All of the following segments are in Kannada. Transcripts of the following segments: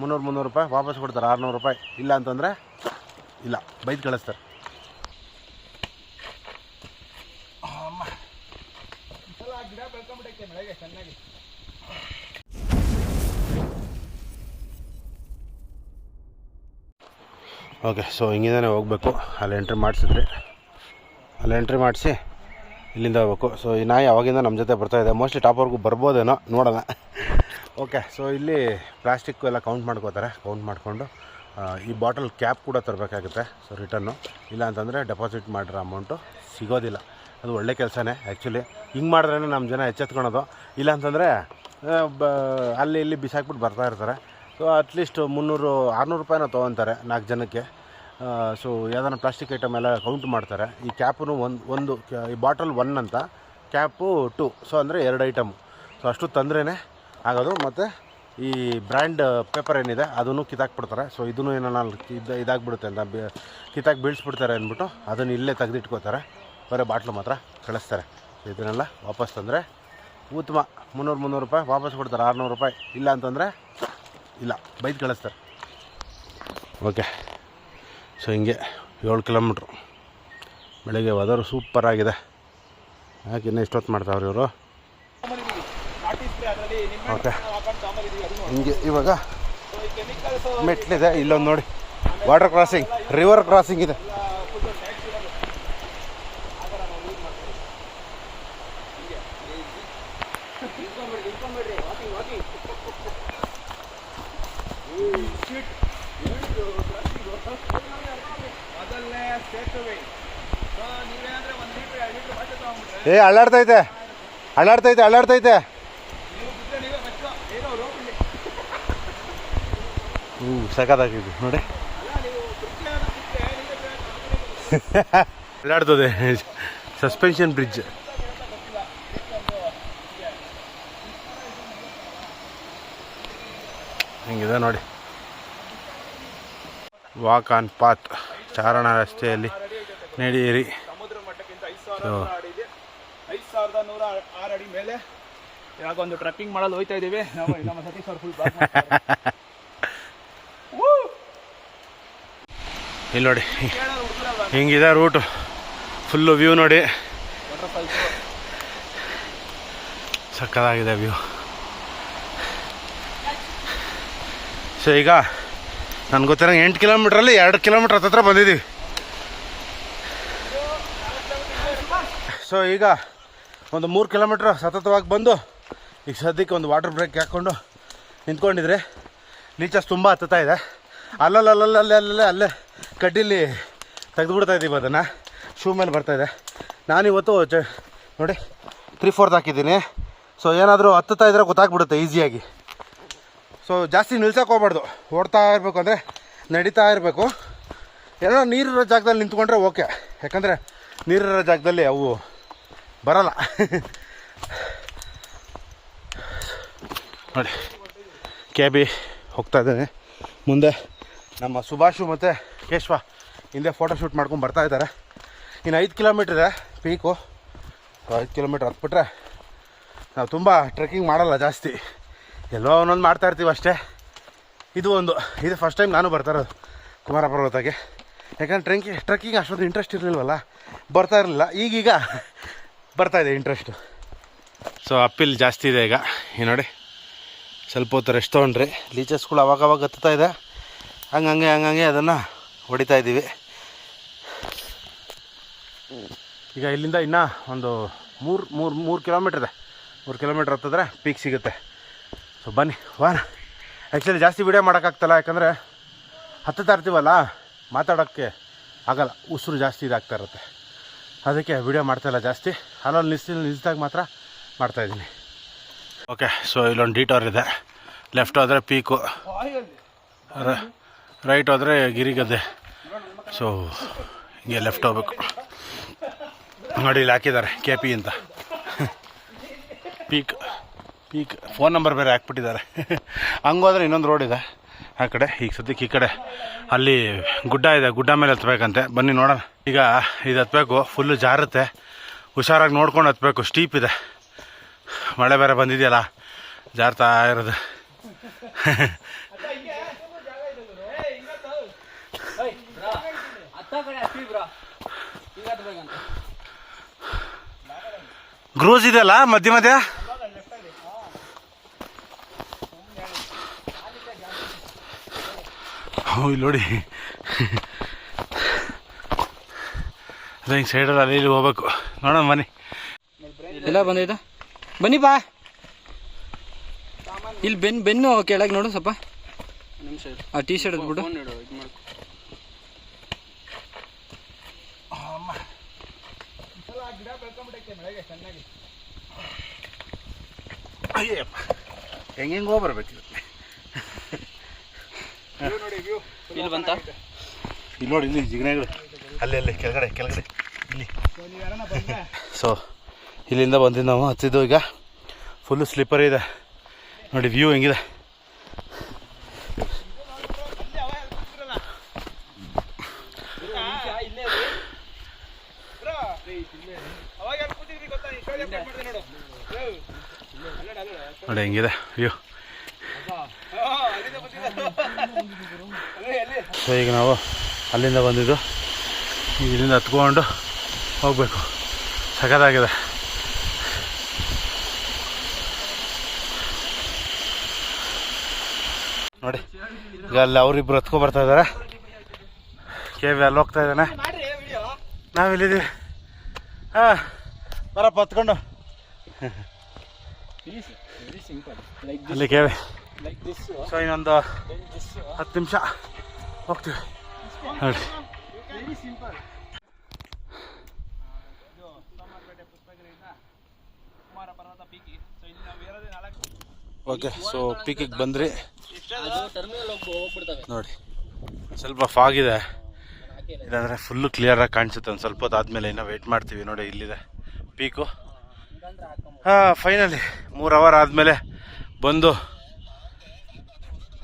ಮುನ್ನೂರು ಮುನ್ನೂರು ರೂಪಾಯಿ ವಾಪಸ್ ಕೊಡ್ತಾರೆ, ಆರುನೂರು ರೂಪಾಯಿ. ಇಲ್ಲ ಅಂತಂದರೆ ಇಲ್ಲ, ಬೈದು ಕಳಿಸ್ತಾರೆ. ಓಕೆ ಸೊ ಹಿಂಗಿಂದನೇ ಹೋಗಬೇಕು. ಅಲ್ಲಿ ಎಂಟ್ರಿ ಮಾಡಿಸಿದ್ರಿ ಅಲ್ಲಿ ಎಂಟ್ರಿ ಮಾಡಿಸಿ ಇಲ್ಲಿಂದ ಹೋಗ್ಬೇಕು. ಸೊ ಈ ನಾಯಿ ಅವಾಗಿಂದ ನಮ್ಮ ಜೊತೆ ಬರ್ತಾ ಇದೆ. ಮೋಸ್ಟ್ಲಿ ಟಾಪ್ವರೆಗೂ ಬರ್ಬೋದೇನೋ, ನೋಡೋಣ. ಓಕೆ ಸೊ ಇಲ್ಲಿ ಪ್ಲಾಸ್ಟಿಕ್ ಎಲ್ಲ ಕೌಂಟ್ ಮಾಡ್ಕೋತಾರೆ. ಕೌಂಟ್ ಮಾಡಿಕೊಂಡು ಈ ಬಾಟಲ್ ಕ್ಯಾಪ್ ಕೂಡ ತರಬೇಕಾಗುತ್ತೆ ಸೊ ರಿಟರ್ನು ಇಲ್ಲ ಅಂತಂದರೆ ಡೆಪಾಸಿಟ್ ಮಾಡಿರೋ ಅಮೌಂಟು ಸಿಗೋದಿಲ್ಲ. ಅದು ಒಳ್ಳೆ ಕೆಲಸನೇ ಆ್ಯಕ್ಚುಲಿ ಹಿಂಗೆ ಮಾಡಿದ್ರೇ ನಮ್ಮ ಜನ ಎಚ್ಚೆತ್ಕೊಳೋದು. ಇಲ್ಲ ಅಂತಂದರೆ ಬ, ಅಲ್ಲಿ ಇಲ್ಲಿ ಬಿಸಾಕ್ಬಿಟ್ಟು ಬರ್ತಾ ಇರ್ತಾರೆ. ಸೊ ಅಟ್ಲೀಸ್ಟ್ ಮುನ್ನೂರು, ಆರುನೂರು ರೂಪಾಯಿನ ತೊಗೊತಾರೆ ನಾಲ್ಕು ಜನಕ್ಕೆ. ಸೊ ಯಾವ್ದಾನ ಪ್ಲಾಸ್ಟಿಕ್ ಐಟಮ್ ಎಲ್ಲ ಕೌಂಟ್ ಮಾಡ್ತಾರೆ. ಈ ಕ್ಯಾಪು ಒಂದು ಒಂದು, ಈ ಬಾಟಲ್ ಒನ್ ಅಂತ ಕ್ಯಾಪು ಟು ಸೊ ಅಂದರೆ ಎರಡು ಐಟಮ್ ಸೊ ಅಷ್ಟು ತಂದ್ರೇ ಆಗೋದು ಮತ್ತು ಈ ಬ್ರ್ಯಾಂಡ್ ಪೇಪರ್ ಏನಿದೆ ಅದನ್ನು ಕಿತ್ತಾಕ್ಬಿಡ್ತಾರೆ. ಸೊ ಇದನ್ನು ಏನೋ ಇದು ಇದಾಗ್ಬಿಡುತ್ತೆ ಅಂತ ಕಿತ್ತಾಕ್ ಬೀಳಿಸ್ಬಿಡ್ತಾರೆ ಅಂದ್ಬಿಟ್ಟು ಅದನ್ನು ಇಲ್ಲೇ ತೆಗೆದಿಟ್ಕೋತಾರೆ. ಬರೀ ಬಾಟ್ಲು ಮಾತ್ರ ಕಳಿಸ್ತಾರೆ. ಇದನ್ನೆಲ್ಲ ವಾಪಸ್ ತಂದರೆ ಉತ್ತಮ. ಮುನ್ನೂರು ಮುನ್ನೂರು ರೂಪಾಯಿ ವಾಪಸ್ ಕೊಡ್ತಾರೆ. ಆರುನೂರು ರೂಪಾಯಿ. ಇಲ್ಲ ಅಂತಂದರೆ ಇಲ್ಲ. ಬೈದು ಕಳಿಸ್ತಾರೆ. ಓಕೆ ಸೊ ಹಿಂಗೆ ಏಳು ಕಿಲೋಮೀಟ್ರು. ಬೆಳಗ್ಗೆ ಹೋದವರು ಸೂಪರಾಗಿದೆ ಯಾಕೆ ಇನ್ನೂ ಇಷ್ಟೊತ್ತು ಮಾಡ್ತಾವ್ರಿ ಇವರು? ಓಕೆ ಹಿಂಗೆ ಇವಾಗ ಮೆಟ್ಲಿದೆ ಇಲ್ಲೊಂದು ನೋಡಿ. ವಾಟರ್ ಕ್ರಾಸಿಂಗ್ ರಿವರ್ ಕ್ರಾಸಿಂಗ್ ಇದೆ. ಏ ಅಳ್ಳಾಡ್ತೈತೆ ಅಳ್ಳಾಡ್ತೈತೆ ಅಳ್ಳಾಡ್ತೈತೆ ಹ್ಞೂ ಸಖತ್ತಾಗಿದೆ. ನೋಡಿ. ಎಲ್ಲಾಡ್ತದೆ ಸಸ್ಪೆನ್ಷನ್ ಬ್ರಿಡ್ಜ್ ಹಿಂಗಿದೆ ನೋಡಿ. ವಾಕ್ ಆನ್ ಪಾತ್ ಚಾರಣ ರಸ್ತೆಯಲ್ಲಿ ನಡೆಯಿರಿ. ಐದು ಸಾವಿರದ ನೂರ ಆರು ಅಡಿ ಮೇಲೆ ಇವಾಗ ಒಂದು ಟ್ರೆಕ್ಕಿಂಗ್ ಮಾಡಲು ಹೋಯ್ತಾ ಇದ್ದೀವಿ ನಮ್ಮ ನಮ್ಮ ಸತೀಶ್ ಅವ್ರು ಫುಲ್ ಇಲ್ಲಿ ನೋಡಿ, ಹಿಂಗಿದೆ ರೂಟು. ಫುಲ್ಲು ವ್ಯೂ ನೋಡಿ. ಸಕ್ಕದಾಗಿದೆ ವ್ಯೂ ಸೊ ಈಗ ನನ್ಗೆ ಗೊತ್ತಿರೋ ಎಂಟು ಕಿಲೋಮೀಟ್ರಲ್ಲಿ ಎರಡು ಕಿಲೋಮೀಟ್ರ್ ಹತ್ತತ್ರ ಬಂದಿದ್ದೀವಿ. ಸೊ ಈಗ ಒಂದು ಮೂರು ಕಿಲೋಮೀಟ್ರ್ ಸತತವಾಗಿ ಬಂದು, ಈಗ ಸದ್ಯಕ್ಕೆ ಒಂದು ವಾಟರ್ ಬ್ರೇಕ್ ಹಾಕ್ಕೊಂಡು ನಿಂತ್ಕೊಂಡಿದ್ರೆ ಲೀಚಸ್ ತುಂಬ ಹತ್ತುತ್ತಾ ಇದೆ. ಅಲ್ಲಲ್ಲ ಅಲ್ಲಲ್ಲ ಅಲ್ಲೇ ಅಲ್ಲೇ ಅಲ್ಲೇ ಕಡ್ಡಿಲಿ ತೆಗೆದುಬಿಡ್ತಾ ಇದ್ದೀವಿ ಅದನ್ನು. ಶೂ ಮೇಲೆ ಬರ್ತಾಯಿದೆ ನಾನಿವತ್ತು ಚ ನೋಡಿ ತ್ರೀ ಫೋರ್ತ್ ಹಾಕಿದ್ದೀನಿ. ಸೊ ಏನಾದರೂ ಹತ್ತುತ್ತಾ ಇದ್ರೆ ಗೊತ್ತಾಗ್ಬಿಡುತ್ತೆ ಈಸಿಯಾಗಿ ಸೊ ಜಾಸ್ತಿ ನಿಲ್ಸಕ್ಕೆ ಹೋಗ್ಬಾರ್ದು. ಓಡ್ತಾ ಇರಬೇಕು ಅಂದರೆ ನಡೀತಾ ಇರಬೇಕು. ಏನೋ ನೀರಿರೋ ಜಾಗದಲ್ಲಿ ನಿಂತ್ಕೊಂಡ್ರೆ ಓಕೆ. ಯಾಕಂದರೆ ನೀರಿರೋ ಜಾಗದಲ್ಲಿ ಅವು ಬರಲ್ಲ. ನೋಡಿ, ಕೆ ಬಿ ಹೋಗ್ತಾ ಇದ್ದೇನೆ. ಮುಂದೆ ನಮ್ಮ ಸುಭಾಷು ಮತ್ತು ಕೇಶವ ಹಿಂದೆ ಫೋಟೋ ಶೂಟ್ ಮಾಡ್ಕೊಂಡು ಬರ್ತಾ ಇದ್ದಾರೆ. ಇನ್ನು ಐದು ಕಿಲೋಮೀಟ್ರ್ ಪೀಕು ಐದು ಕಿಲೋಮೀಟ್ರ್ ಹತ್ಬಿಟ್ರೆ ನಾವು ತುಂಬ ಟ್ರೆಕ್ಕಿಂಗ್ ಮಾಡಲ್ಲ ಜಾಸ್ತಿ. ಎಲ್ಲೋ ಒಂದೊಂದು ಮಾಡ್ತಾ ಇರ್ತೀವಿ ಅಷ್ಟೇ. ಇದು ಒಂದು. ಇದು ಫಸ್ಟ್ ಟೈಮ್ ನಾನು ಬರ್ತಾ ಇರೋದು ಕುಮಾರ ಪರ್ವತಕ್ಕೆ ಯಾಕಂದ್ರೆ ಟ್ರೆಂಕಿ ಟ್ರೆಕ್ಕಿಂಗ್ ಅಷ್ಟೊಂದು ಇಂಟ್ರೆಸ್ಟ್ ಇರಲಿಲ್ವಲ್ಲ? ಬರ್ತಾ ಇರಲಿಲ್ಲ. ಈಗೀಗ ಬರ್ತಾ ಇದೆ ಇಂಟ್ರೆಸ್ಟು ಸೊ ಅಪ್ಪಿಲ್ ಜಾಸ್ತಿ ಇದೆ ಈಗ. ಈ ನೋಡಿ. ಸ್ವಲ್ಪ ಹೊತ್ತು ರೆಸ್ಟ್ ತೊಗೊಂಡ್ರಿ ಲೀಚಸ್ಗಳು ಅವಾಗವಾಗ ಅವಾಗ ಹತ್ತುತ್ತಾ ಇದೆ. ಹಂಗಂಗೆ ಹಂಗಂಗೆ ಅದನ್ನು ಹೊಡಿತಾ ಇದ್ದೀವಿ. ಈಗ ಇಲ್ಲಿಂದ ಇನ್ನೂ ಒಂದು ಮೂರು ಮೂರು ಮೂರು ಕಿಲೋಮೀಟ್ರ್ ಇದೆ. ಮೂರು ಕಿಲೋಮೀಟ್ರ್ ಹತ್ತಿದ್ರೆ ಪೀಕ್ ಸಿಗುತ್ತೆ. ಸೊ ಬನ್ನಿ ವಾರ ಆ್ಯಕ್ಚುಲಿ ಜಾಸ್ತಿ ವೀಡಿಯೋ ಮಾಡೋಕ್ಕಾಗ್ತಲ್ಲ ಯಾಕಂದರೆ ಹತ್ತುತ್ತಾ ಇರ್ತೀವಲ್ಲ ಮಾತಾಡೋಕ್ಕೆ ಆಗಲ್ಲ. ಉಸಿರು ಜಾಸ್ತಿ ಇದಾಗ್ತಾ ಇರುತ್ತೆ. ಅದಕ್ಕೆ ವೀಡಿಯೋ ಮಾಡ್ತಾಯಿಲ್ಲ ಜಾಸ್ತಿ. ಅಲ್ಲಲ್ಲಿ ನಿಲ್ಸಿ ನಿಲ್ಸಿದಾಗ ಮಾತ್ರ ಮಾಡ್ತಾಯಿದ್ದೀನಿ ಓಕೆ ಸೊ ಇಲ್ಲೊಂದು ಡೀಟೋರ್ ಇದೆ. ಲೆಫ್ಟ್ ಹೋದರೆ ಪೀಕು ರೈಟ್ ಹೋದರೆ ಗಿರಿಗದ್ದೆ. ಸೊ ಹಿಂಗೆ ಲೆಫ್ಟ್ ಹೋಗ್ಬೇಕು. ನೋಡಿ, ಇಲ್ಲಿ ಹಾಕಿದ್ದಾರೆ ಕೆ ಪಿ ಅಂತ. ಪೀಕ್ ಪೀಕ್ ಫೋನ್ ನಂಬರ್ ಬೇರೆ ಹಾಕ್ಬಿಟ್ಟಿದ್ದಾರೆ. ಹಂಗೋದ್ರೆ ಇನ್ನೊಂದು ರೋಡ್ ಇದೆ. ಆ ಕಡೆ, ಈಗ ಸದ್ಯಕ್ಕೆ ಈ ಕಡೆ. ಅಲ್ಲಿ ಗುಡ್ಡ ಇದೆ, ಗುಡ್ಡ ಮೇಲೆ ಹತ್ಬೇಕಂತೆ. ಬನ್ನಿ ನೋಡೋಣ. ಈಗ ಇದು ಹತ್ಬೇಕು ಫುಲ್ಲು ಜಾರುತ್ತೆ. ಹುಷಾರಾಗಿ ನೋಡ್ಕೊಂಡು ಹತ್ಬೇಕು ಸ್ಟೀಪ್ ಇದೆ. ಮಳೆ ಬೇರೆ ಬಂದಿದೆಯಲ್ಲ, ಜಾರ್ತಾ ಇರೋದು. ಗ್ರೂಸ್ ಇದೆಯಲ್ಲ ಮಧ್ಯ ಮಧ್ಯ? ಇಲ್ಲಿ ನೋಡಿ. ಅದೇ ಹಿಂಗೆ ಸೈಡಲ್ಲಿ ಅಲ್ಲಿ ಇಲ್ಲಿ ಹೋಗ್ಬೇಕು. ನೋಡೋಣ ಬನ್ನಿ. ಎಲ್ಲ ಬಂದಿದ್ದ ಬನ್ನಿ ಬಾ. ಇಲ್ಲಿ ಬೆನ್ನು ಬೆನ್ನು ಕೆಳಗೆ ನೋಡು ಸ್ವಲ್ಪ. ಆ ಟೀ ಶರ್ಟ್ ಬಿಡು ಗಿಡ ಬೆಳ್ಕೊಂಡ್ಬಿಟ್ಟೈತೆ ಮಳೆಗೆ ಚೆನ್ನಾಗಿ ಅಯ್ಯಪ್ಪ ಹೆಂಗೆ ಹೋಗಿ ಬರ್ಬೇಕು ನೋಡಿ ವ್ಯೂ ಇಲ್ಲಿ ಬಂತ? ಇಲ್ಲಿ ನೋಡಿ ಇಲ್ಲಿ ಜಿಗಣೆಗಳು ಅಲ್ಲಿ ಅಲ್ಲಿ ಕೆಳಗಡೆ ಕೆಳಗಡೆ. ಇಲ್ಲಿ. ಸೊ ಇಲ್ಲಿಂದ ಬಂದಿದ್ದು ನಾವು ಹತ್ತಿದ್ದು ಈಗ. ಫುಲ್ಲು ಸ್ಲಿಪ್ಪರ್ ಇದೆ. ನೋಡಿ ವ್ಯೂ ಹೆಂಗಿದೆ ಅಲ್ಲಿ ಅವ ಕೂತಿರಲ್ಲ ಬ್ರೋ ಅವಾಗ ಯಾರು ಕೂತಿದ್ರಿ ಗೊತ್ತಾ ಈ ಕಡೆ ಕಟ್ ಮಾಡಿದೆ ನೋಡು, ಹೆಂಗಿದೆ. ಅಲ್ಲಿ ಸೊ ಈಗ ನಾವು ಅಲ್ಲಿಂದ ಬಂದಿದ್ದು. ಇಲ್ಲಿಂದ ಹತ್ಕೊಂಡು ಹೋಗಬೇಕು. ಸಖತ್ತಾಗಿದೆ. ನೋಡಿ, ಈಗ ಅಲ್ಲಿ ಅವರಿಬ್ರು ಹತ್ಕೊ ಬರ್ತಾ ಇದ್ದಾರೆ. ಕೆ ವಿ ಅಲ್ಲಿ ಹೋಗ್ತಾ ಇದ್ದಾನೆ. ನಾವಿಲ್ಲಿದ್ದೀವಿ. ಹಾಂ. ಬರಪ್ಪ ಹತ್ಕೊಂಡು. ವೆರಿ ಸಿಂಪಲ್ ಲೈಕ್ ಅಲ್ಲಿ ಕೆ ಲೈಕ್ ದಿಸ್ ಸೊ ಇನ್ನೊಂದು ಹತ್ತು ನಿಮಿಷ. ಹೋಗ್ತೀವಿ. ನೋಡಿ. ಓಕೆ ಸೊ ಪೀಕಿಗೆ ಬಂದ್ರಿ. ನೋಡಿ ಸ್ವಲ್ಪ ಫಾಗ್ ಇದೆ. ಫುಲ್ ಫುಲ್ಲು ಕ್ಲಿಯರಾಗಿ ಕಾಣಿಸುತ್ತೆ. ಒಂದು ಸ್ವಲ್ಪ ಹೊತ್ತು ಆದಮೇಲೆ ಇನ್ನೂ ವೆಯ್ಟ್ ಮಾಡ್ತೀವಿ. ನೋಡಿ ಇಲ್ಲಿದೆ. ಪೀಕು. ಹಾಂ ಫೈನಲಿ ಮೂರು ಅವರ್ ಆದಮೇಲೆ ಬಂದು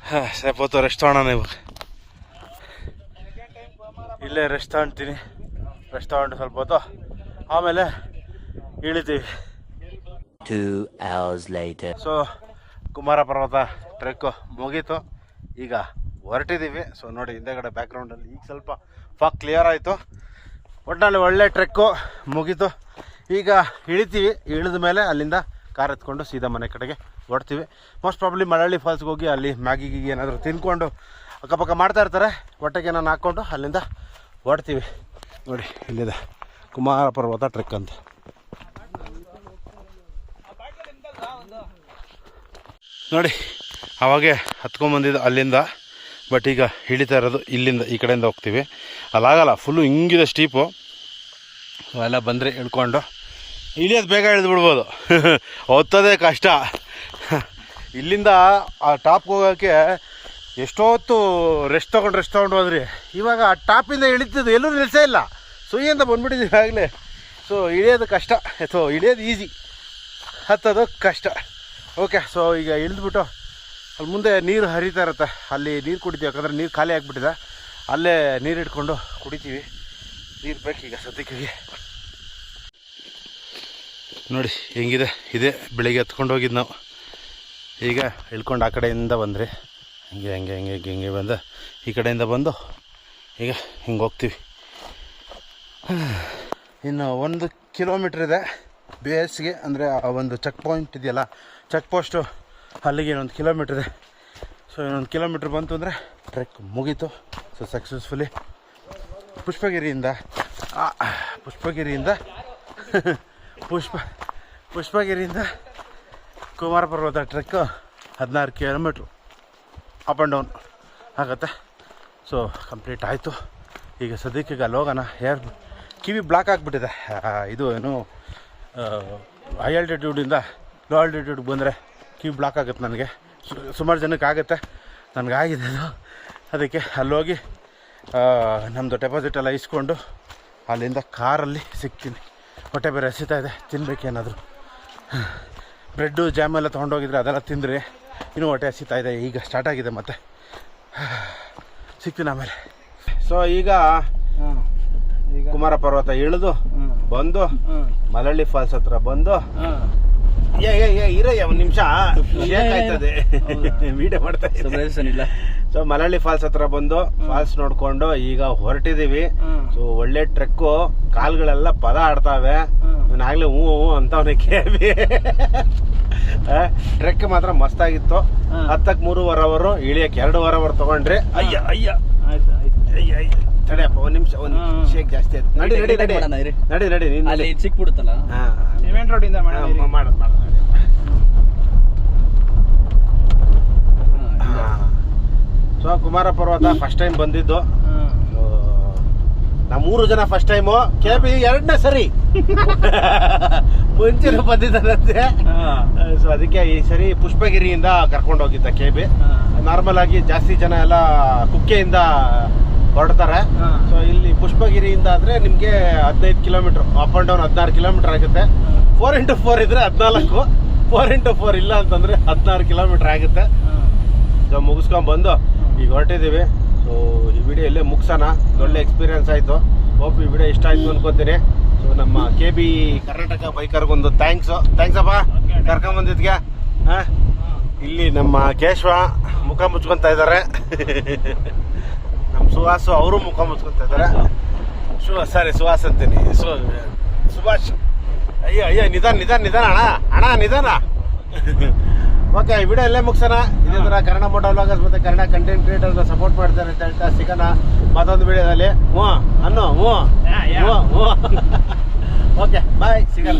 ಹಾಂ ಸ್ವಲ್ಪ ಹೊತ್ತು ರೆಸ್ಟ್ ಮಾಡೋಣ ಇವಾಗ. ಇಲ್ಲೇ ರೆಸ್ಟ್ ತಗೊಳ್ತೀನಿ ರೆಸ್ಟ್ ತಗೊಂಡು ಸ್ವಲ್ಪ ಹೊತ್ತು ಆಮೇಲೆ ಇಳಿತೀವಿ. ಸೊ ಕುಮಾರ ಪರ್ವತ ಟ್ರೆಕ್ಕು ಮುಗೀತು. ಈಗ ಹೊರಟಿದ್ದೀವಿ ಸೊ ನೋಡಿ ಹಿಂದೆಗಡೆ ಬ್ಯಾಕ್ಗ್ರೌಂಡಲ್ಲಿ ಈಗ ಸ್ವಲ್ಪ ಫಾಗ್ ಕ್ಲಿಯರ್ ಆಯಿತು. ಒಟ್ಟಿನಲ್ಲಿ ಒಳ್ಳೆ ಟ್ರೆಕ್ಕು ಮುಗೀತು. ಈಗ ಇಳಿತೀವಿ, ಇಳಿದ ಮೇಲೆ ಅಲ್ಲಿಂದ ಕಾರ್ ಎತ್ಕೊಂಡು ಸೀದಾ ಮನೆ ಕಡೆಗೆ ಹೊಡ್ತೀವಿ ಮೋಸ್ಟ್ ಪ್ರಾಬ್ಲಿ ಮಳಳ್ಳಿ ಫಾಲ್ಸ್ಗೆ ಹೋಗಿ ಅಲ್ಲಿ ಮ್ಯಾಗಿ ಗೀಗಿ ಏನಾದರೂ ತಿನ್ಕೊಂಡು ಅಕ್ಕಪಕ್ಕ ಮಾಡ್ತಾ ಇರ್ತಾರೆ. ಹೊಟ್ಟೆಗೆ ನಾನು ಹಾಕ್ಕೊಂಡು ಅಲ್ಲಿಂದ ಹೊಡ್ತೀವಿ ನೋಡಿ, ಇಲ್ಲಿದೆ ಕುಮಾರ ಪರ್ವತ ಟ್ರೆಕ್ ಅಂತ. ನೋಡಿ, ಅವಾಗೆ ಹತ್ಕೊಂಬಂದಿದ್ದು ಅಲ್ಲಿಂದ ಬಟ್ ಈಗ ಇಳಿತಾ ಇರೋದು ಇಲ್ಲಿಂದ, ಈ ಕಡೆಯಿಂದ ಹೋಗ್ತೀವಿ. ಅಲ್ಲಾಗಲ್ಲ ಫುಲ್ಲು ಹಿಂಗಿದೆ ಸ್ಟೀಪು ಸೊ ಎಲ್ಲ ಬಂದರೆ ಇಳ್ಕೊಂಡು ಇಳಿಯೋದು ಬೇಗ ಇಳಿದು ಬಿಡ್ಬೋದು ಹೊತ್ತೋದೇ ಕಷ್ಟ. ಇಲ್ಲಿಂದ ಆ ಟಾಪ್ಗೆ ಹೋಗೋಕ್ಕೆ ಎಷ್ಟೊತ್ತು ರೆಸ್ಟ್ ತೊಗೊಂಡು ರೆಸ್ಟ್ ತೊಗೊಂಡು ಹೋದ್ರಿ? ಇವಾಗ ಆ ಟಾಪಿಂದ ಇಳಿತಿದ್ದು ಎಲ್ಲೂ ನಿಲ್ಸೇ ಇಲ್ಲ. ಸುಯ್ಯಿಂದ ಬಂದ್ಬಿಟ್ಟಿದ್ದೀವಿ ಆಗಲೇ. ಸೊ ಇಳಿಯೋದು ಕಷ್ಟ. ಸೊ ಇಳಿಯೋದು ಈಸಿ ಹತ್ತೋದು ಕಷ್ಟ. ಓಕೆ ಸೊ ಈಗ ಇಳಿದ್ಬಿಟ್ಟು ಅಲ್ಲಿ ಮುಂದೆ ನೀರು ಹರಿತಾ ಇರುತ್ತೆ. ಅಲ್ಲಿ ನೀರು ಕುಡಿತೀವಿ, ಯಾಕಂದರೆ ನೀರು ಖಾಲಿ ಆಗಿಬಿಟ್ಟಿದೆ. ಅಲ್ಲೇ ನೀರು ಇಟ್ಕೊಂಡು ಕುಡಿತೀವಿ. ನೀರು ಬೇಕೀಗ ಸದ್ಯಕ್ಕೆ ನೋಡಿ, ಹೆಂಗಿದೆ? ಇದೆ. ಬೆಳಿಗ್ಗೆ ಎತ್ಕೊಂಡು ಹೋಗಿದ್ದು ನಾವು. ಈಗ ಇಳ್ಕೊಂಡು ಆ ಕಡೆಯಿಂದ ಬಂದ್ರಿ, ಹಿಂಗೆ, ಹಂಗೆ ಹಂಗೆ, ಹಿಂಗೆ ಹಿಂಗೆ ಬಂದು. ಈ ಕಡೆಯಿಂದ ಬಂದು, ಈಗ ಹಿಂಗೆ ಹೋಗ್ತೀವಿ. ಇನ್ನು ಒಂದು ಕಿಲೋಮೀಟ್ರ್ ಇದೆ ಬೇಸ್ಗೆ, ಅಂದರೆ ಆ ಒಂದು ಚೆಕ್ ಪಾಯಿಂಟ್ ಇದೆಯಲ್ಲ ಚೆಕ್ ಪೋಸ್ಟು ಅಲ್ಲಿಗೆ ಇನ್ನೊಂದು ಕಿಲೋಮೀಟ್ರ್ ಇದೆ. ಸೊ ಇನ್ನೊಂದು ಕಿಲೋಮೀಟ್ರ್ ಬಂತು ಅಂದರೆ ಟ್ರೆಕ್ ಮುಗೀತು. ಸೊ ಸಕ್ಸಸ್ಫುಲಿ ಪುಷ್ಪಗಿರಿಯಿಂದ ಪುಷ್ಪಗಿರಿಯಿಂದ, ಪುಷ್ಪ, ಪುಷ್ಪಗಿರಿಯಿಂದ ಕುಮಾರ ಪರ್ವತ ಟ್ರೆಕ್ ಹದಿನಾರು ಕಿಲೋಮೀಟ್ರು ಅಪ್ ಆ್ಯಂಡ್ ಡೌನ್ ಆಗುತ್ತೆ. ಸೊ ಕಂಪ್ಲೀಟ್ ಆಯಿತು. ಈಗ ಸದ್ಯಕ್ಕೆ ಈಗ ಅಲ್ಲಿ ಹೋಗೋಣ. ಹೇರ್ ಕಿವಿ ಬ್ಲಾಕ್ ಆಗಿಬಿಟ್ಟಿದೆ. ಇದು ಏನು ಹೈ ಆಲ್ಟಿಟ್ಯೂಡಿಂದ ಲೋ ಆಲ್ಟಿಟ್ಯೂಡ್ಗೆ ಬಂದರೆ ಕಿವಿ ಬ್ಲಾಕ್ ಆಗುತ್ತೆ ನನಗೆ. ಸುಮಾರು ಜನಕ್ಕೆ ಆಗುತ್ತೆ. ನನಗಾಗಿದೆ ಅದು. ಅದಕ್ಕೆ ಅಲ್ಲೋಗಿ ನಮ್ಮದು ಡೆಪಾಸಿಟ್ ಎಲ್ಲ ಇಸ್ಕೊಂಡು ಅಲ್ಲಿಂದ ಕಾರಲ್ಲಿ ಸಿಗ್ತೀನಿ ಹೊಟ್ಟೆ ಬೇರೆ ಹಸಿತಾ ಇದೆ ತಿನ್ಬೇಕೇನಾದರೂ ಬ್ರೆಡ್ಡು ಜಾಮ್ ಎಲ್ಲ ತೊಗೊಂಡೋಗಿದ್ರೆ ಅದೆಲ್ಲ ತಿಂದರೆ ಇನ್ನೂ ಹೊಟ್ಟೆ ಹಸಿತಾ ಇದೆ ಈಗ ಸ್ಟಾರ್ಟ್ ಆಗಿದೆ ಮತ್ತೆ. ಸಿಗ್ತೀನಿ ಆಮೇಲೆ. ಸೊ ಈಗ ಕುಮಾರ ಪರ್ವತ ಇಳಿದು ಬಂದು ಮಲಳ್ಳಿ ಫಾಲ್ಸ್ ಹತ್ರ ಬಂದು ಇರಯ್ಯ ಒಂದು ನಿಮಿಷ. ಆಯ್ತದೆ. ವಿಡಿಯೋ ಮಾಡ್ತಾ ಏನಿಲ್ಲ ಸೊ ಮಲಹಳ್ಳಿ ಫಾಲ್ಸ್ ಹತ್ರ ಬಂದು ಫಾಲ್ಸ್ ನೋಡ್ಕೊಂಡು ಈಗ ಹೊರಟಿದೀವಿ. ಸೊ ಒಳ್ಳೆ ಟ್ರೆಕ್ ಕಾಲ್ಗಳೆಲ್ಲ ಪದ ಆಡ್ತಾವೆ. ಆಗ್ಲಿ ನಾಗ್ಲೇ ಹೂ ಅಂತ ಅಂತವನೇ ಕೇಳಿ ಟ್ರೆಕ್ ಮಾತ್ರ ಮಸ್ತಾಗಿತ್ತು. ಹತ್ತಕ್ಕೆ ಮೂರುವರೆ ಅವರು ಇಳಿಯಕ್ಕೆ ಎರಡೂವರೆ ವರವರು ತಗೊಂಡ್ರಿ. ಅಯ್ಯ ಅಯ್ಯ. ಆಯ್ತು ಆಯ್ತು. ಅಯ್ಯ. ಅಯ್ಯ ತಡಿಯಪ್ಪ ಒಂದ್ ನಿಮಿಷ ಒಂದ್ ಶೇಕ್ ಜಾಸ್ತಿ ಆಯ್ತು. ನಡಿ ನಡಿ ನಡಿ. ನಡಿ ನಡಿ ನೀನ್ ಅಲ್ಲಿ ಸಿಕ್ಬಿಡುತ್ತಲ್ಲ ಹಾ. ಸಿಮೆಂಟ್ ರೋಡ್ ಇಂದ ಹಾ, ಮೇಡಮ್ ಮಾಡೋದು ಮಾಡೋದು ಸೊ ಕುಮಾರ ಪರ್ವತ ಫಸ್ಟ್ ಟೈಮ್ ಬಂದಿದ್ದು. ನಮ್ಮ ನಾವು ಮೂರು ಜನ ಫಸ್ಟ್ ಟೈಮು ಕೆ ಬಿ ಎರಡನೇ ಸರಿ. ಮುಂಚಿನ ಬಂದಿದ್ದಾನಂತೆ ಸೊ ಅದಕ್ಕೆ ಈ ಸರಿ ಪುಷ್ಪಗಿರಿಯಿಂದ ಕರ್ಕೊಂಡು ಹೋಗಿದ್ದ ಕೆ ಬಿ ನಾರ್ಮಲ್ ಆಗಿ ಜಾಸ್ತಿ ಜನ ಎಲ್ಲ ಕುಕ್ಕೆಯಿಂದ ಹೊರಡ್ತಾರೆ ಸೊ ಇಲ್ಲಿ ಪುಷ್ಪಗಿರಿಯಿಂದ ಆದ್ರೆ ನಿಮಗೆ ಹದಿನೈದು ಕಿಲೋಮೀಟರ್ ಅಪ್ ಅಂಡ್ ಡೌನ್ ಹದಿನಾರು ಕಿಲೋಮೀಟರ್ ಆಗುತ್ತೆ. ಫೋರ್ ಇಂಟು ಫೋರ್ ಇದ್ರೆ ಹದಿನಾಲ್ಕು ಫೋರ್ ಇಂಟು ಫೋರ್ ಇಲ್ಲ ಅಂತಂದ್ರೆ ಹದಿನಾರು ಕಿಲೋಮೀಟರ್ ಆಗುತ್ತೆ. ಸೊ ಮುಗಿಸ್ಕೊಂಡ್ ಬಂದು ಈಗ ಹೊರಟಿದ್ದೀವಿ. ಸೊ ಈ ವಿಡಿಯೋ ಇಲ್ಲೇ ಮುಗಿಸೋಣ. ಒಳ್ಳೆ ಎಕ್ಸ್ಪೀರಿಯನ್ಸ್ ಆಯಿತು. ಹೋಪ್ ಈ ವಿಡಿಯೋ ಇಷ್ಟ ಆಯ್ತು ಅನ್ಕೋತೀನಿ. ಸೊ ನಮ್ಮ ಕೆ ಬಿ ಕರ್ನಾಟಕ ಬೈಕರ್ಗೊಂದು ಥ್ಯಾಂಕ್ಸು ಥ್ಯಾಂಕ್ಸ್ ಅಪ್ಪ. ಕರ್ಕೊಂಬಂದಿದ್ಗೆ ಹಾಂ? ಇಲ್ಲಿ ನಮ್ಮ ಕೇಶವ ಮುಖ ಮುಚ್ಕೊಂತ ಇದ್ದಾರೆ ನಮ್ಮ ಸುಹಾಸು ಅವರು ಮುಖ ಮುಚ್ಕೊಂತ ಇದ್ದಾರೆ ಶು ಸಾರಿ ಸುಹಾಸ್ ಅಂತೀನಿ ಸು ಸುಭಾಷ್. ಅಯ್ಯೋ ಅಯ್ಯೋ ನಿಧಾನ ನಿಧಾನ ನಿಧಾನ ಅಣ್ಣ. ಅಣ್ಣ ನಿಧಾನ. ಓಕೆ ಈ ವಿಡಿಯೋ ಇಲ್ಲೇ ಮುಗಿಸೋಣ? ಇದೇ ಥರ ಕನ್ನಡ ಮೋಟೋ ವ್ಲಾಗರ್ಸ್ ಮತ್ತು ಕನ್ನಡ ಕಂಟೆಂಟ್ ಕ್ರಿಯೇಟರ್ನ ಸಪೋರ್ಟ್ ಮಾಡ್ತಾರೆ ಅಂತ ಹೇಳ್ತಾ ಸಿಗೋಣ ಮತ್ತೊಂದು ವಿಡಿಯೋದಲ್ಲಿ ಹ್ಞೂ ಅನ್ನು ಹ್ಞೂ ಹ್ಞೂ ಹ್ಞೂ. ಓಕೆ ಬಾಯ್ ಸಿಗೋಣ.